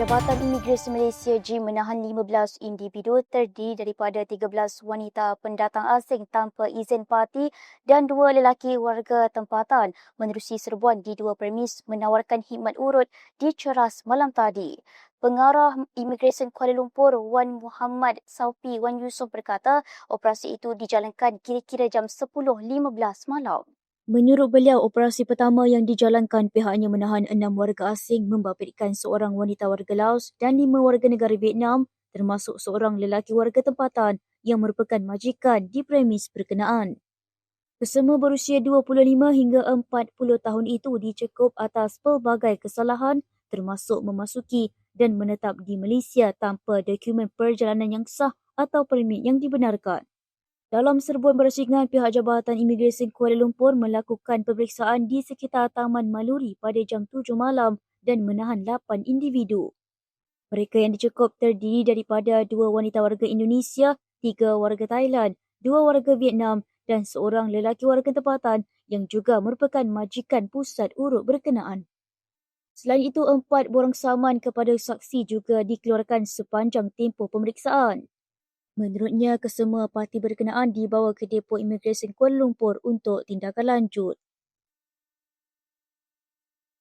Jabatan Imigresen Malaysia G menahan 15 individu terdiri daripada 13 wanita pendatang asing tanpa izin parti dan dua lelaki warga tempatan menerusi serbuan di dua premis menawarkan khidmat urut di Ceras malam tadi. Pengarah Imigresen Kuala Lumpur Wan Muhammad Saupi Wan Yusof berkata operasi itu dijalankan kira-kira jam 10.15 malam. Menurut beliau, operasi pertama yang dijalankan pihaknya menahan enam warga asing membabitkan seorang wanita warga Laos dan lima warga negara Vietnam termasuk seorang lelaki warga tempatan yang merupakan majikan di premis berkenaan. Kesemua berusia 25 hingga 40 tahun itu dicekup atas pelbagai kesalahan termasuk memasuki dan menetap di Malaysia tanpa dokumen perjalanan yang sah atau permit yang dibenarkan. Dalam serbuan berasingan, pihak Jabatan Imigresen Kuala Lumpur melakukan pemeriksaan di sekitar Taman Maluri pada jam 7 malam dan menahan 8 individu. Mereka yang dicekup terdiri daripada dua wanita warga Indonesia, tiga warga Thailand, dua warga Vietnam dan seorang lelaki warga tempatan yang juga merupakan majikan pusat urut berkenaan. Selain itu, empat borang saman kepada saksi juga dikeluarkan sepanjang tempoh pemeriksaan. Menurutnya, kesemua parti berkenaan dibawa ke Depo Imigresen Kuala Lumpur untuk tindakan lanjut.